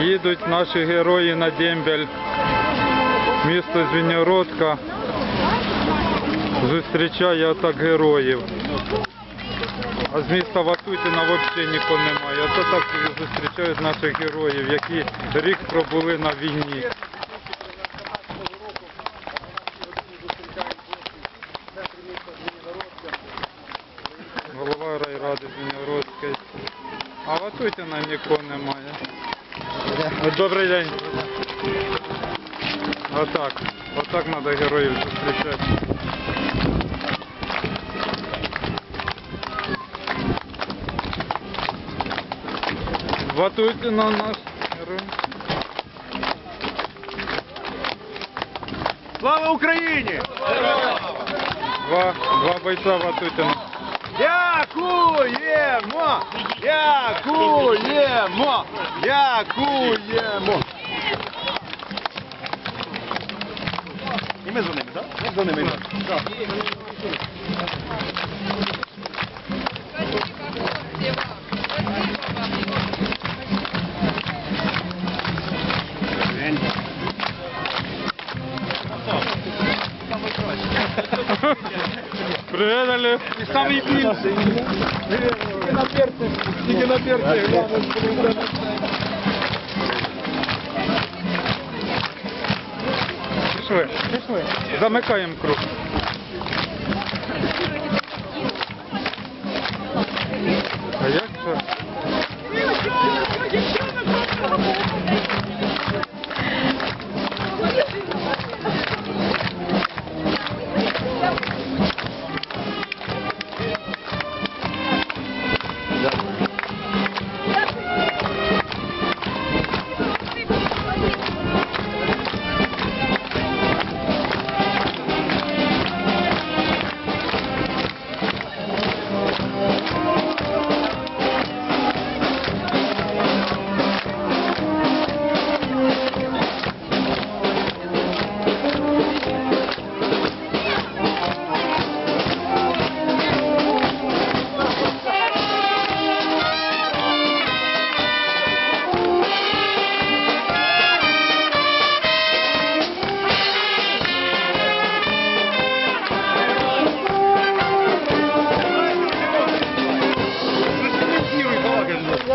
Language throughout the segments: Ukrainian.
Їдуть наші герої на дембель. Місто Звенигородка зустрічає отак героїв. А з міста Ватутіна взагалі нікого немає. Ото так зустрічають наших героїв, які рік пробули на війні. А Ватутіна нікого немає. Добрий день. Отак. Отак треба героїв зустрічати. Ватутіна наш герой. Слава Україні! Два, два бойця Ватутіна. Дякуємо! Дякуємо! Дякуємо! І ми за ними, так? Ми за ними. Привет, Олег. Самий більший. Тільки на перці, тільки на перці, главное, Пішли. Пішли. Замикаємо круг.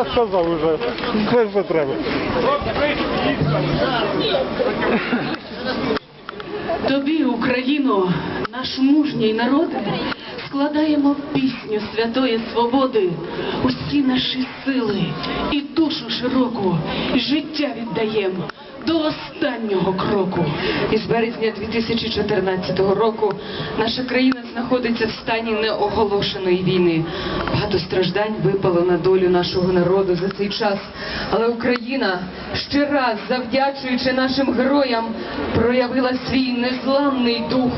Я сказав уже. Це що треба. Тобі, Україно, наш мужній народ, складаємо пісню святої свободи, усі наші сили і душу широку, життя віддаємо до останнього кроку. Із березня 2014 року наша країна знаходиться в стані неоголошеної війни. Багато страждань випало на долю нашого народу за цей час. Але Україна ще раз, завдячуючи нашим героям, проявила свій незламний дух.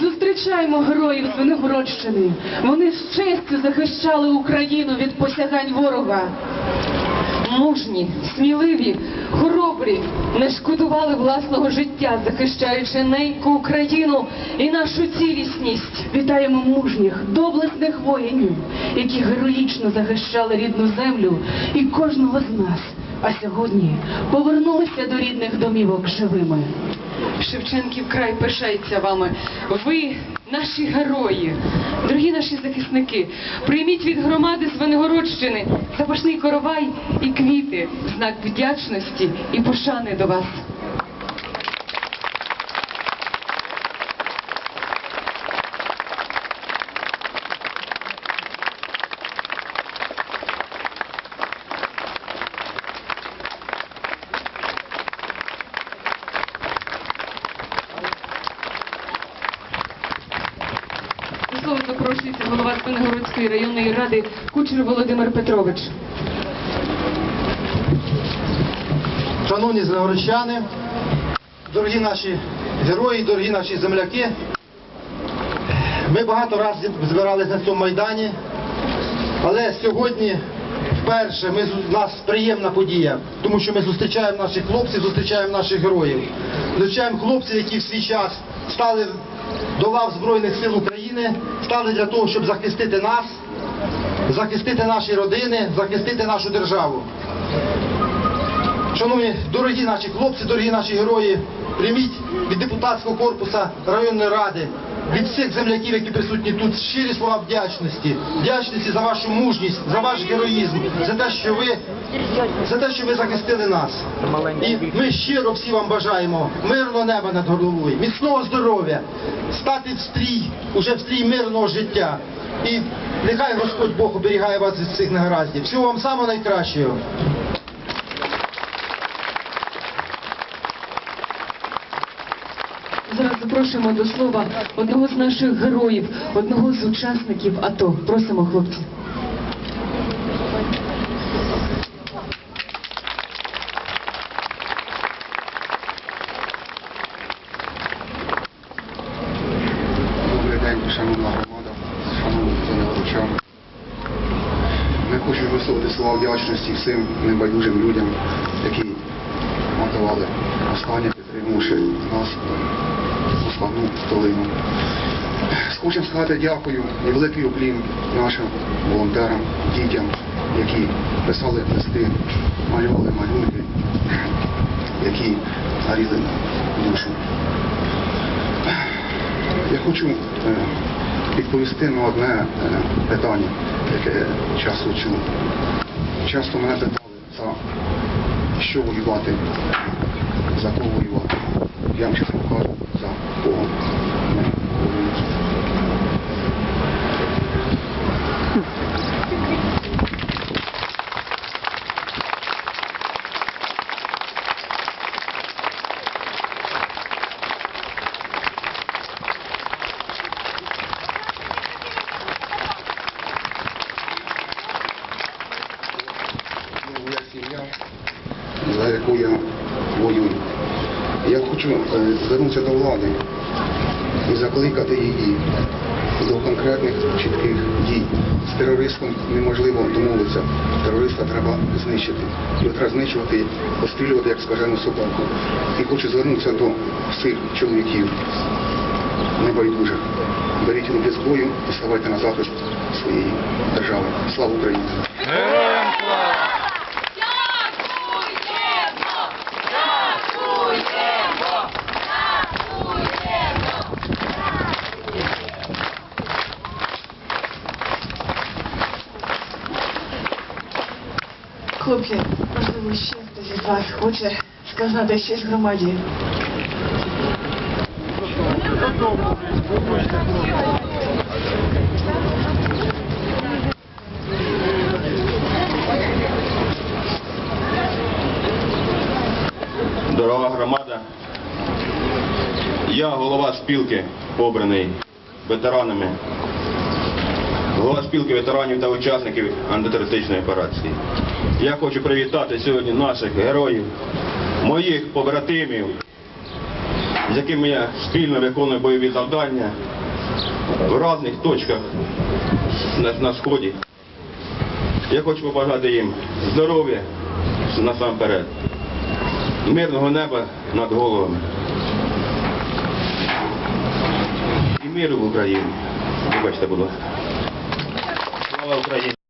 Зустрічаємо героїв з Виногородщини. Вони з честю захищали Україну від посягань ворога. Мужні, сміливі, хоробрі, не шкодували власного життя, захищаючи неньку Україну і нашу цілісність. Вітаємо мужніх, доблесних воїнів, які героїчно захищали рідну землю і кожного з нас. А сьогодні повернулися до рідних домівок живими. Шевченків край пишається вами. Ви наші герої, дорогі наші захисники. Прийміть від громади Звенигородщини запашний коровай і квіти, знак вдячності і пошани до вас. До слова запрошується голова Свиногородської районної ради Кучер Володимир Петрович. Шановні звенигородчани, дорогі наші герої, дорогі наші земляки, ми багато разів збиралися на цьому майдані, але сьогодні вперше ми, у нас приємна подія, тому що ми зустрічаємо наших хлопців, зустрічаємо наших героїв. Зустрічаємо хлопців, які в свій час стали до лав Збройних сил України, стали для того, щоб захистити нас, захистити наші родини, захистити нашу державу. Шановні дорогі наші хлопці, дорогі наші герої, прийміть від депутатського корпусу районної ради, від всіх земляків, які присутні тут, щирі слова вдячності. Вдячності за вашу мужність, за ваш героїзм, за те, що ви, за те, що ви захистили нас. І ми щиро всі вам бажаємо мирного неба над головою, міцного здоров'я, стати в стрій, уже в стрій мирного життя. І нехай Господь Бог оберігає вас від цих негараздів. Всього вам самого найкращого. Запрошуємо до слова одного з наших героїв, одного з учасників АТО. Просимо, хлопці. Добрий день, шановна громада, шановні телеглядачам. Ми хочемо висловити слова вдячності всім небайдужим людям, які мотивували останнє підтримувавши нас у славну долину. Хочемо сказати дякую і великий уклін нашим волонтерам, дітям, які писали листи, малювали малюнки, які гріли душу. Я хочу е, відповісти на одне е, питання, яке часто чув. Часто мене питали, за що воювати, за кого воювати. Я вам сейчас кажу, за кого ми воюємо. моя сім'я, за яку я воюю. Я хочу е, звернутися до влади і закликати її до конкретних чітких дій. З терористом неможливо домовитися. Терориста треба знищити. Його треба знищувати, пострілювати як скажену собаку. І хочу звернутися до всіх чоловіків небайдужих. Беріть руки бою і ставайте на захист своєї держави. Слава Україні! Хлопці, можливо, ще хтось із вас хоче сказати щось громаді. Дорога громада. Я голова спілки, обраний ветеранами. Голова спілки ветеранів та учасників антитерористичної операції. Я хочу привітати сьогодні наших героїв, моїх побратимів, з якими я спільно виконую бойові завдання в різних точках на, на сході. Я хочу побажати їм здоров'я насамперед мирного неба над головами. І миру в Україні. Вибачте, будь ласка. Слава Україні!